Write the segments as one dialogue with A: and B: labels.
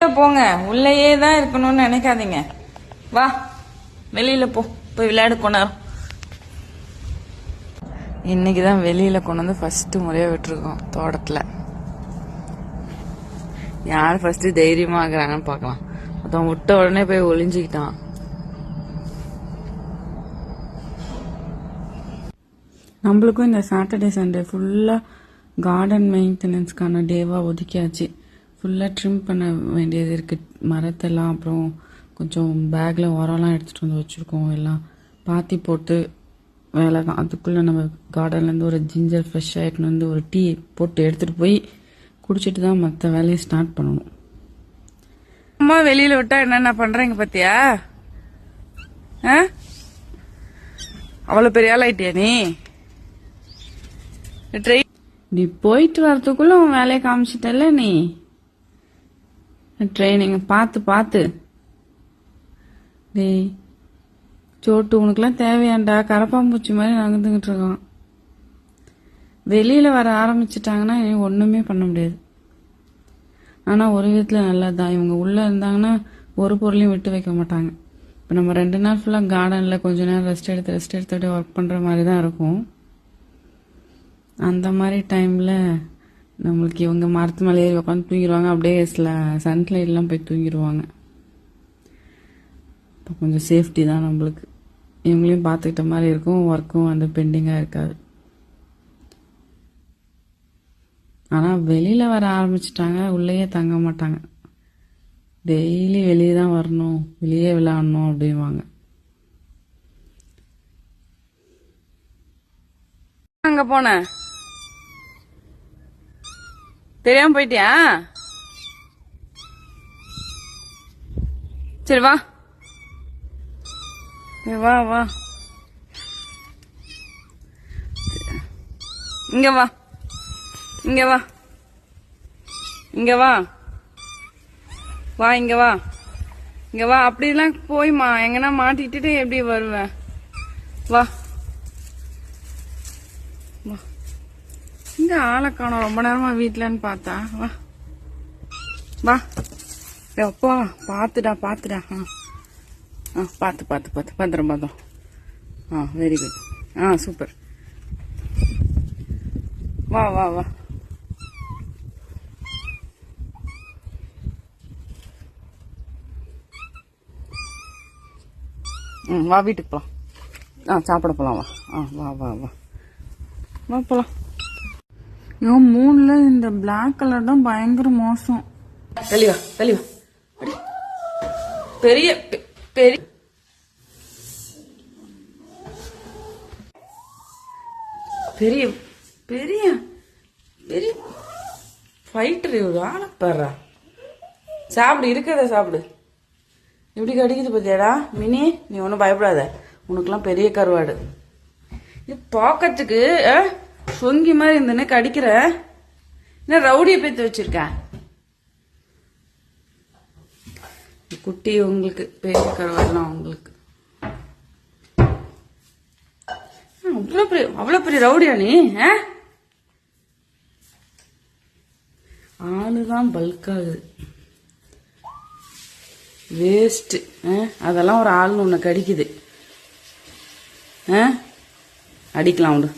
A: போங்க. உள்ளேயே தான் இருக்கணும்னு நினைக்காதீங்க. வா. வெளியில போ. போய் விளையாடு கொண்டாரும் இன்னைக்கு தான் வெளியில கொண்டு வந்து ஃபர்ஸ்ட் முறையா விட்டுருக்கோம் தோட்டத்துல. யார் ஃபர்ஸ்ட் தைரியமா ஆகுறாங்கன்னு பார்க்கலாம். அதான் விட்ட உடனே போய் ஒளிஞ்சுக்கிட்டான். நம்மளுக்கும் இந்த சாட்டர்டே சண்டே ஃபுல்லாக கார்டன் மெயின்டெனன்ஸ்க்கான டேவாக ஒதுக்கியாச்சு. ஃபுல்லாக ட்ரிம் பண்ண வேண்டியது இருக்குது மரத்தெல்லாம் அப்புறம் கொஞ்சம் பேக்கில் உரம்லாம் எடுத்துகிட்டு வந்து வச்சுருக்கோம். எல்லாம் பாத்தி போட்டு வேலை தான். அதுக்குள்ளே நம்ம கார்டன்லேருந்து ஒரு ஜிஞ்சர் ஃப்ரெஷ் ஆகிட்டு வந்து ஒரு டீ போட்டு எடுத்துகிட்டு போய் குடிச்சிட்டு தான் மற்ற வேலையை ஸ்டார்ட் பண்ணணும். அம்மா வெளியில் விட்டா என்னென்ன பண்ணுறீங்க பார்த்தியா ஆ? அவ்வளோ பெரிய ஆள் ஆயிட்டியா நீ? ட்ரெயின் நீ போயிட்டு வரதுக்குள்ள உன் வேலையை காமிச்சிட்டல நீ? ட்ரைனிங் பார்த்து பார்த்து. டேய் சோட்டு உனக்குலாம் தேவையாண்டா? கரப்பாம்பூச்சி மாதிரி நகர்ந்துக்கிட்டு இருக்கான். வெளியில் வர ஆரம்பிச்சிட்டாங்கன்னா இனி ஒன்றுமே பண்ண முடியாது. ஆனால் ஒரு விதத்தில் நல்லதுதான். இவங்க உள்ளே இருந்தாங்கன்னா ஒரு பொருளையும் விட்டு வைக்க மாட்டாங்க. இப்போ நம்ம ரெண்டு நாள் ஃபுல்லாக கார்டனில் கொஞ்ச நேரம் ரெஸ்ட் எடுத்து ரெஸ்ட் எடுத்துட்டு ஒர்க் பண்ணுற மாதிரி தான் இருக்கும். அந்த மாதிரி டைமில் நம்மளுக்கு இவங்க மரத்து மேலே ஏறி உட்காந்து தூங்கிடுவாங்க அப்படியே சன்லைட்லாம் போய் தூங்கிடுவாங்க இப்போ கொஞ்சம் சேஃப்டி தான் நம்மளுக்கு. இவங்களையும் பார்த்துக்கிட்ட மாதிரி இருக்கும். ஒர்க்கும் வந்து பெண்டிங்காக இருக்காது. ஆனால் வெளியில் வர ஆரம்பிச்சிட்டாங்க. உள்ளேயே தங்க மாட்டாங்க. டெய்லி வெளியே தான் வரணும். வெளியே விளையாடணும் அப்படின்வாங்க அங்கே போனேன். தெரியாம போயிட்டியா? சரி வா. வா வா. இங்க வா. இங்க வா. இங்க வா. வா இங்க வா. இங்க வா. அப்படிலாம் போய்மா. எங்கன்னா மாட்டிட்டு எப்படி வருவேன் வா. எங்க ஆளை காணும்? ரொம்ப நேரமா வீட்லன்னு பார்த்தா. வா. வா. அப்பா பாத்துடா பார்த்துடா. ஆ. ஆ பார்த்து பார்த்து பார்த்து பத்திரம் பார்த்தோம். ஆ வெரி குட் ஆ சூப்பர் வா வா வா. ம் வா வீட்டுக்கு போகலாம் ஆ சாப்பிட போகலாம் வா. ஆ வா வா வா. வா போகலாம் ஐயோ மூணில் இந்த பிளாக் கலர் தான் பயங்கர மோசம். தெளிவா தெளிவா பெரிய பெ- பெரிய. பெரிய பெரிய பெரிய ஃபைட்டர் ஒரு ஆளை பாடுறா சாப்பிடு இருக்கிறத சாப்பிடு. எப்படி கடிக்குது பத்தியாடா? மினி நீ ஒன்றும் பயப்படாத. உனக்கெல்லாம் பெரிய கருவாடு. இது பார்க்கறதுக்கு ஆ, சொங்கி மாதிரி இருந்தேன்னு கடிக்கிற. என்ன ரவுடியை பேத்து வச்சிருக்க? குட்டி உங்களுக்கு பெரிய கருவாடுலாம் உங்களுக்கு. அவ்வளோ பெரிய அவ்வளோ பெரிய ரவுடியா நீ ஆளுதான் பல்காகுது வேஸ்ட்டு அதெல்லாம் ஒரு ஆள்னு ஒன்று கடிக்குது. ஆ? அடிக்கலாம் உண்டு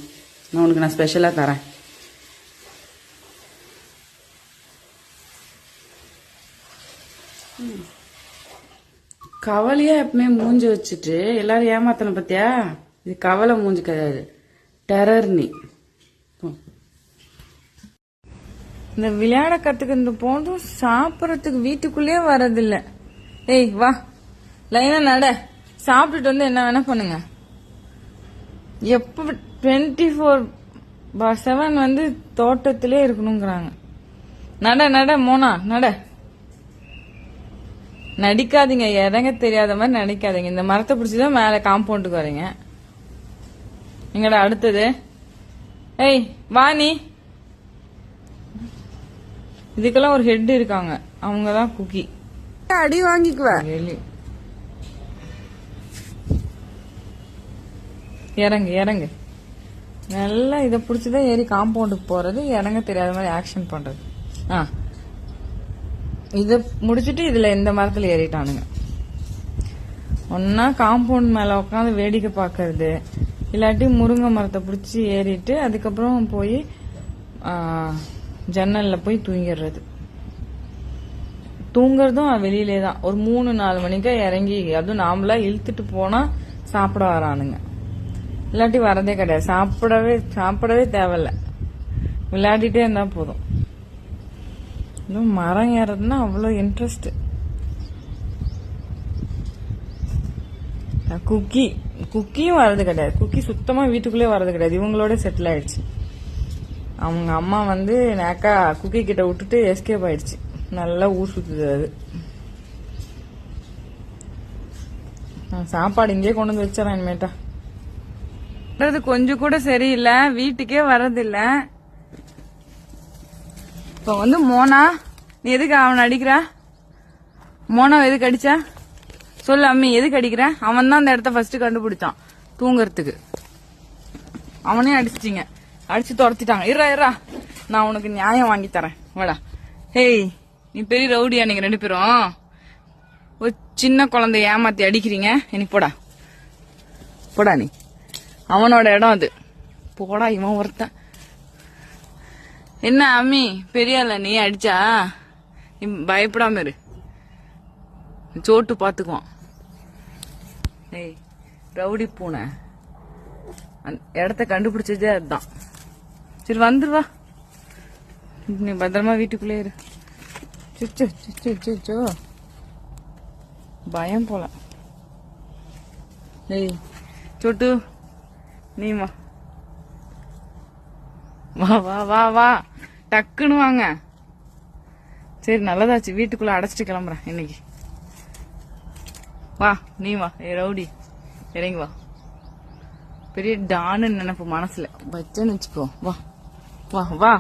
A: நான் உனக்கு நான் ஸ்பெஷலாக தரேன். கவலையாக எப்பவுமே மூஞ்சி வச்சுட்டு எல்லாரும் ஏமாத்தணும் பார்த்தியா இது கவலை மூஞ்சி கிடையாது. டெரர் நீ. இந்த விளையாட கத்துக்கிறது போதும் சாப்பிட்றதுக்கு வீட்டுக்குள்ளேயே வரதில்லை ஏய் வா. லைனா நட. சாப்பிட்டுட்டு வந்து என்ன வேணா பண்ணுங்க. எப்போ டுவெண்ட்டி ஃபோர் பார் செவன் வந்து தோட்டத்திலே இருக்கணுங்கிறாங்க. நட நட மோனா நட. நடிக்காதீங்க இறங்க தெரியாத மாதிரி நடிக்காதீங்க. இந்த மரத்தை பிடிச்சிதான் மேல காம்பவுண்டுக்கு வரீங்க எங்கடா அடுத்தது? ஏய் வா நீ. இதுக்கெல்லாம் ஒரு ஹெட் இருக்காங்க. அவங்க தான் குக்கி.
B: அடி வாங்கிக்குவ.
A: வெளி. இறங்கு இறங்கு. நல்லா இதை பிடிச்சிதான் ஏறி காம்பவுண்டுக்கு போறது. இறங்க தெரியாத மாதிரி ஆக்ஷன் பண்றது. ஆ.
B: இதை முடிச்சுட்டு இதுல இந்த மரத்துல ஏறிட்டானுங்க. ஒன்னா காம்பவுண்ட் மேல உட்காந்து வேடிக்கை பார்க்கறது. இல்லாட்டி முருங்கை மரத்தை பிடிச்சி ஏறிட்டு அதுக்கப்புறம் போய் ஜன்னலில் ஜன்னல்ல போய் தூங்கிடுறது. தூங்குறதும் வெளியிலே தான் ஒரு மூணு நாலு மணிக்கா இறங்கி அதுவும் நாமளா இழுத்துட்டு போனா சாப்பிட வரானுங்க. இல்லாட்டி வரதே கிடையாது. சாப்பிடவே சாப்பிடவே தேவையில்ல. விளையாடிட்டே இருந்தா போதும். இன்னும் மரம் ஏறதுன்னா அவ்வளோ இன்ட்ரெஸ்ட் குக்கி குக்கியும் வர்றது கிடையாது. குக்கி சுத்தமா வீட்டுக்குள்ளே வர்றது கிடையாது. இவங்களோட செட்டில் ஆயிடுச்சு. அவங்க அம்மா வந்து நேக்கா குக்கி கிட்ட விட்டுட்டு எஸ்கேப் ஆயிடுச்சு. நல்லா ஊர் சுத்துது அது. நான் சாப்பாடு இங்கே கொண்டு வந்து வச்சிடறேன் இனிமேட்டா. வர்றது கொஞ்சம் கூட சரியில்லை. வீட்டுக்கே வர்றதில்ல. இப்ப வந்து மோனா நீ எதுக்கு அவனை அடிக்கிற? மோனா எதுக்கு அடிச்ச? சொல்லு அம்மி எதுக்கு அடிக்கிற? அவன் தான் அந்த இடத்த ஃபர்ஸ்ட் கண்டுபிடிச்சான் தூங்குறதுக்கு. அவனையும் அடிச்சிட்டீங்க. அடிச்சு துரத்திட்டாங்க. இருடா இருடா நான் உனக்கு நியாயம் வாங்கி தரேன். வாடா. ஹேய் நீ பெரிய ரவுடியா நீங்க ரெண்டு பேரும்? ஒரு சின்ன குழந்தைய ஏமாத்தி அடிக்கிறீங்க. இனி போடா. போடா நீ. அவனோட இடம் அது. போடா இவன் ஒருத்தன். என்ன அம்மி பெரிய ஆளா நீ அடிச்சா? நீ பயப்படாம இரு. சோட்டு பாத்துக்குவான். ஏய் ரவுடி பூனை. அந்த இடத்த கண்டுபிடிச்சதே அதுதான். சரி வந்துருவா நீ பத்திரமா வீட்டுக்குள்ளே இரு. சுச்சு சுச்சு சுச்சோ பயம் போல. ஏய் சொட்டு. நீ வா வா வா வா. வா டக்குன்னு வாங்க. சரி நல்லதாச்சு. வீட்டுக்குள்ள அடைச்சிட்டு கிளம்புறேன் இன்னைக்கு. வா நீ வா ஏ ரவுடி. இறங்கி வா. பெரிய டான்னு நினைப்பு மனசுல. வச்சேன்னு வச்சுக்கோ. வா. வா வா.